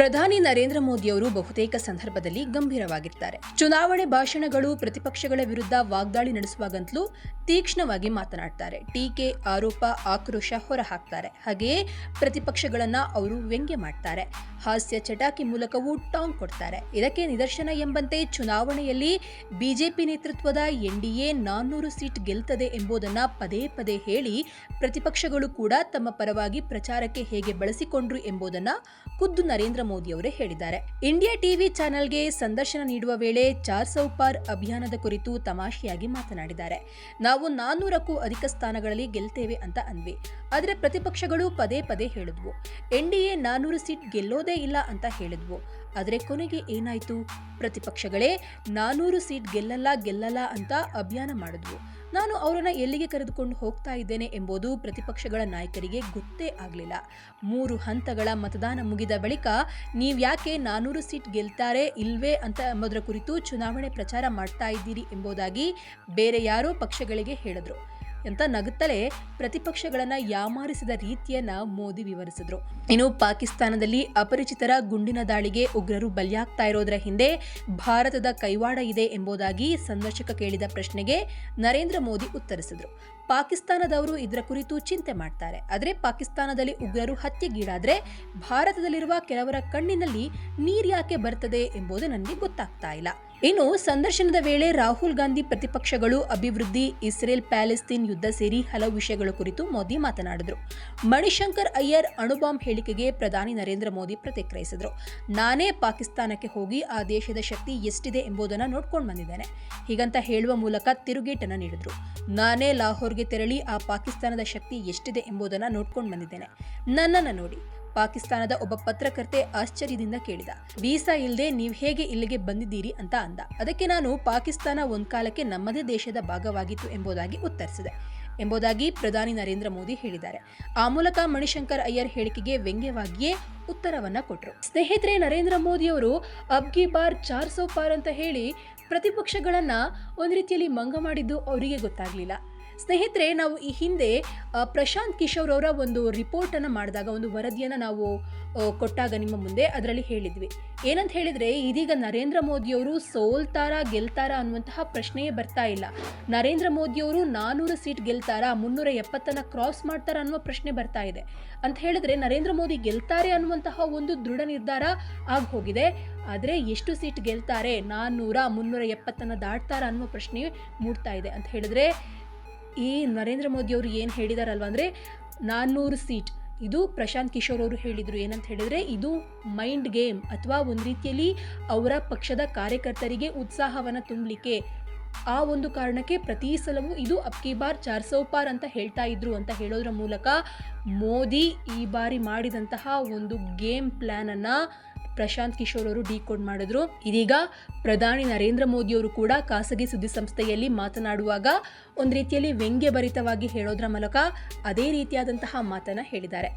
ಪ್ರಧಾನಿ ನರೇಂದ್ರ ಮೋದಿಯವರು ಬಹುತೇಕ ಸಂದರ್ಭದಲ್ಲಿ ಗಂಭೀರವಾಗಿರ್ತಾರೆ. ಚುನಾವಣೆ ಭಾಷಣಗಳು ಪ್ರತಿಪಕ್ಷಗಳ ವಿರುದ್ಧ ವಾಗ್ದಾಳಿ ನಡೆಸುವಾಗಂತಲೂ ತೀಕ್ಷ್ಣವಾಗಿ ಮಾತನಾಡ್ತಾರೆ. ಟೀಕೆ, ಆರೋಪ, ಆಕ್ರೋಶ ಹೊರಹಾಕ್ತಾರೆ. ಹಾಗೆಯೇ ಪ್ರತಿಪಕ್ಷಗಳನ್ನ ಅವರು ವ್ಯಂಗ್ಯ ಮಾಡ್ತಾರೆ. ಹಾಸ್ಯ ಚಟಾಕಿ ಮೂಲಕವೂ ಟಾಂಗ್ ಕೊಡ್ತಾರೆ. ಇದಕ್ಕೆ ನಿದರ್ಶನ ಎಂಬಂತೆ ಚುನಾವಣೆಯಲ್ಲಿ ಬಿಜೆಪಿ ನೇತೃತ್ವದ ಎನ್ಡಿಎ ನಾನ್ನೂರು ಸೀಟ್ ಗೆಲ್ತದೆ ಎಂಬುದನ್ನ ಪದೇ ಪದೇ ಹೇಳಿ ಪ್ರತಿಪಕ್ಷಗಳು ಕೂಡ ತಮ್ಮ ಪರವಾಗಿ ಪ್ರಚಾರಕ್ಕೆ ಹೇಗೆ ಬಳಸಿಕೊಂಡ್ರು ಎಂಬುದನ್ನ ಖುದ್ದು ನರೇಂದ್ರ ಮೋದಿ ಅವರೇ ಹೇಳಿದ್ದಾರೆ. ಇಂಡಿಯಾ ಟಿವಿ ಚಾನೆಲ್ಗೆ ಸಂದರ್ಶನ ನೀಡುವ ವೇಳೆ ಚಾರ್ ಸೌಪಾರ್ ಅಭಿಯಾನದ ಕುರಿತು ತಮಾಷೆಯಾಗಿ ಮಾತನಾಡಿದ್ದಾರೆ. ನಾವು ನಾನ್ನೂರಕ್ಕೂ ಅಧಿಕ ಸ್ಥಾನಗಳಲ್ಲಿ ಗೆಲ್ತೇವೆ ಅಂತ ಅಂದ್ವಿ ಆದರೆ ಪ್ರತಿಪಕ್ಷಗಳು ಪದೇ ಪದೇ ಹೇಳಿದ್ವು. ಎನ್ಡಿಎ ನಾನ್ನೂರು ಸೀಟ್ ಗೆಲ್ಲೋದೇ ಇಲ್ಲ ಅಂತ ಹೇಳಿದ್ವು. ಆದರೆ ಕೊನೆಗೆ ಏನಾಯ್ತು? ಪ್ರತಿಪಕ್ಷಗಳೇ ನಾನೂರು ಸೀಟ್ ಗೆಲ್ಲಲ್ಲ ಗೆಲ್ಲಲ್ಲ ಅಂತ ಅಭಿಯಾನ ಮಾಡಿದ್ವು. ನಾನು ಅವರನ್ನ ಎಲ್ಲಿಗೆ ಕರೆದುಕೊಂಡು ಹೋಗ್ತಾ ಇದ್ದೇನೆ ಎಂಬುದು ಪ್ರತಿಪಕ್ಷಗಳ ನಾಯಕರಿಗೆ ಗೊತ್ತೇ ಆಗಲಿಲ್ಲ. ಮೂರು ಹಂತಗಳ ಮತದಾನ ಮುಗಿದ ಬಳಿಕ ನೀವ್ಯಾಕೆ ನಾನೂರು ಸೀಟ್ ಗೆಲ್ತಾರೆ, ಇಲ್ವೇ ಅಂತ ಎಂಬುದರ ಕುರಿತು ಚುನಾವಣೆ ಪ್ರಚಾರ ಮಾಡ್ತಾ ಇದ್ದೀರಿ ಎಂಬುದಾಗಿ ಬೇರೆ ಯಾರೋ ಪಕ್ಷಗಳಿಗೆ ಹೇಳಿದ್ರು. ಅಂತ ನಗುತ್ತಲೇ ಪ್ರತಿಪಕ್ಷಗಳನ್ನ ಯಾಮಾರಿಸಿದ ರೀತಿಯನ್ನ ಮೋದಿ ವಿವರಿಸಿದ್ರು. ಇನ್ನು ಪಾಕಿಸ್ತಾನದಲ್ಲಿ ಅಪರಿಚಿತರ ಗುಂಡಿನ ದಾಳಿಗೆ ಉಗ್ರರು ಬಲಿಯಾಗ್ತಾ ಇರೋದರ ಹಿಂದೆ ಭಾರತದ ಕೈವಾಡ ಇದೆ ಎಂಬುದಾಗಿ ಸಂದರ್ಶಕ ಕೇಳಿದ ಪ್ರಶ್ನೆಗೆ ನರೇಂದ್ರ ಮೋದಿ ಉತ್ತರಿಸಿದ್ರು. ಪಾಕಿಸ್ತಾನದವರು ಇದರ ಕುರಿತು ಚಿಂತೆ ಮಾಡ್ತಾರೆ. ಆದರೆ ಪಾಕಿಸ್ತಾನದಲ್ಲಿ ಉಗ್ರರು ಹತ್ಯೆಗೀಡಾದರೆ ಭಾರತದಲ್ಲಿರುವ ಕೆಲವರ ಕಣ್ಣಿನಲ್ಲಿ ನೀರ್ಯಾಕೆ ಬರ್ತದೆ ಎಂಬುದು ನನಗೆ ಗೊತ್ತಾಗ್ತಾ ಇಲ್ಲ. ಇನ್ನು ಸಂದರ್ಶನದ ವೇಳೆ ರಾಹುಲ್ ಗಾಂಧಿ ಪ್ರತಿಪಕ್ಷಗಳು, ಅಭಿವೃದ್ಧಿ, ಇಸ್ರೇಲ್ ಪ್ಯಾಲೆಸ್ತೀನ್ ಯುದ್ಧ ಸೇರಿ ಹಲವು ವಿಷಯಗಳ ಕುರಿತು ಮೋದಿ ಮಾತನಾಡಿದರು. ಮಣಿಶಂಕರ್ ಅಯ್ಯರ್ ಅಣುಬಾಂಬ್ ಹೇಳಿಕೆಗೆ ಪ್ರಧಾನಿ ನರೇಂದ್ರ ಮೋದಿ ಪ್ರತಿಕ್ರಿಯಿಸಿದರು. ನಾನೇ ಪಾಕಿಸ್ತಾನಕ್ಕೆ ಹೋಗಿ ಆ ದೇಶದ ಶಕ್ತಿ ಎಷ್ಟಿದೆ ಎಂಬುದನ್ನು ನೋಡ್ಕೊಂಡು ಬಂದಿದ್ದೇನೆ. ಹೀಗಂತ ಹೇಳುವ ಮೂಲಕ ತಿರುಗೇಟನ್ನು ನೀಡಿದರು. ನಾನೇ ಲಾಹೋರ್ಗೆ ತೆರಳಿ ಆ ಪಾಕಿಸ್ತಾನದ ಶಕ್ತಿ ಎಷ್ಟಿದೆ ಎಂಬುದನ್ನು ನೋಡ್ಕೊಂಡು ಬಂದಿದ್ದೇನೆ. ನನ್ನನ್ನು ನೋಡಿ. ಪಾಕಿಸ್ತಾನದ ಒಬ್ಬ ಪತ್ರಕರ್ತೆ ಆಶ್ಚರ್ಯದಿಂದ ಕೇಳಿದ, ವೀಸಾ ಇಲ್ಲದೆ ನೀವು ಹೇಗೆ ಇಲ್ಲಿಗೆ ಬಂದಿದ್ದೀರಿ? ಅಂತ ಅಂದ. ಅದಕ್ಕೆ ನಾನು, ಪಾಕಿಸ್ತಾನ ಒಂದ್ ಕಾಲಕ್ಕೆ ನಮ್ಮದೇ ದೇಶದ ಭಾಗವಾಗಿತ್ತು ಎಂಬುದಾಗಿ ಉತ್ತರಿಸಿದೆ. ಎಂಬುದಾಗಿ ಪ್ರಧಾನಿ ನರೇಂದ್ರ ಮೋದಿ ಹೇಳಿದ್ದಾರೆ. ಆ ಮೂಲಕ ಮಣಿಶಂಕರ್ ಅಯ್ಯರ್ ಹೇಳಿಕೆಗೆ ವ್ಯಂಗ್ಯವಾಗಿಯೇ ಉತ್ತರವನ್ನ ಕೊಟ್ಟರು ಸ್ನೇಹಿತರೆ, ನರೇಂದ್ರ ಮೋದಿ ಅವರು ಅಬ್ಗಿ ಬಾರ್ ಚಾರ್ ಸೋ ಪಾರ್ ಅಂತ ಹೇಳಿ ಪ್ರತಿಪಕ್ಷಗಳನ್ನ ಒಂದು ರೀತಿಯಲ್ಲಿ ಮಂಗ ಮಾಡಿದ್ದು ಅವರಿಗೆ ಗೊತ್ತಾಗ್ಲಿಲ್ಲ. ಸ್ನೇಹಿತರೆ, ನಾವು ಈ ಹಿಂದೆ ಪ್ರಶಾಂತ್ ಕಿಶೋರ್ ಅವರ ಒಂದು ರಿಪೋರ್ಟನ್ನು ಮಾಡಿದಾಗ, ಒಂದು ವರದಿಯನ್ನು ನಾವು ಕೊಟ್ಟಾಗ ನಿಮ್ಮ ಮುಂದೆ ಅದರಲ್ಲಿ ಹೇಳಿದ್ವಿ. ಏನಂತ ಹೇಳಿದರೆ, ಇದೀಗ ನರೇಂದ್ರ ಮೋದಿಯವರು ಸೋಲ್ತಾರಾ, ಗೆಲ್ತಾರಾ ಅನ್ನುವಂತಹ ಪ್ರಶ್ನೆಯೇ ಬರ್ತಾ ಇಲ್ಲ. ನರೇಂದ್ರ ಮೋದಿಯವರು ನಾನ್ನೂರು ಸೀಟ್ ಗೆಲ್ತಾರಾ, ಮುನ್ನೂರ ಎಪ್ಪತ್ತನ್ನು ಕ್ರಾಸ್ ಮಾಡ್ತಾರಾ ಅನ್ನುವ ಪ್ರಶ್ನೆ ಬರ್ತಾ ಇದೆ. ಅಂತ ಹೇಳಿದ್ರೆ, ನರೇಂದ್ರ ಮೋದಿ ಗೆಲ್ತಾರೆ ಅನ್ನುವಂತಹ ಒಂದು ದೃಢ ನಿರ್ಧಾರ ಆಗಿ ಹೋಗಿದೆ ಆದರೆ, ಎಷ್ಟು ಸೀಟ್ ಗೆಲ್ತಾರೆ ನಾನ್ನೂರ ಮುನ್ನೂರ ಎಪ್ಪತ್ತನ್ನು ದಾಟ್ತಾರಾ ಅನ್ನುವ ಪ್ರಶ್ನೆ ಮೂಡ್ತಾ ಇದೆ. ಅಂತ ಹೇಳಿದ್ರೆ ಈ ನರೇಂದ್ರ ಮೋದಿ ಅವರು ಏನು ಹೇಳಿದಾರಲ್ವ ಅಂದರೆ ನಾನ್ನೂರು ಸೀಟ್. ಇದು ಪ್ರಶಾಂತ್ ಕಿಶೋರ್ ಅವರು ಹೇಳಿದರು. ಏನಂತ ಹೇಳಿದರೆ, ಇದು ಮೈಂಡ್ ಗೇಮ್ ಅಥವಾ ಒಂದು ರೀತಿಯಲ್ಲಿ ಅವರ ಪಕ್ಷದ ಕಾರ್ಯಕರ್ತರಿಗೆ ಉತ್ಸಾಹವನ್ನು ತುಂಬಲಿಕ್ಕೆ. ಆ ಒಂದು ಕಾರಣಕ್ಕೆ ಪ್ರತಿ ಸಲವೂ ಇದು ಅಕ್ಕಿ ಬಾರ್ ಚಾರ್ ಸೌ ಪಾರ್ ಅಂತ ಹೇಳ್ತಾ ಇದ್ರು ಅಂತ ಹೇಳೋದ್ರ ಮೂಲಕ ಮೋದಿ ಈ ಬಾರಿ ಮಾಡಿದಂತಹ ಒಂದು ಗೇಮ್ ಪ್ಲ್ಯಾನನ್ನು ಪ್ರಶಾಂತ್ ಕಿಶೋರ್ ಅವರು ಡಿಕೋಡ್ ಮಾಡಿದ್ರು. ಇದೀಗ ಪ್ರಧಾನಿ ನರೇಂದ್ರ ಮೋದಿಯವರು ಕೂಡ ಖಾಸಗಿ ಸುದ್ದಿ ಸಂಸ್ಥೆಯಲ್ಲಿ ಮಾತನಾಡುವಾಗ ಒಂದು ರೀತಿಯಲ್ಲಿ ವ್ಯಂಗ್ಯಭರಿತವಾಗಿ ಹೇಳೋದ್ರ ಮೂಲಕ ಅದೇ ರೀತಿಯಾದಂತಹ ಮಾತನ್ನ ಹೇಳಿದ್ದಾರೆ.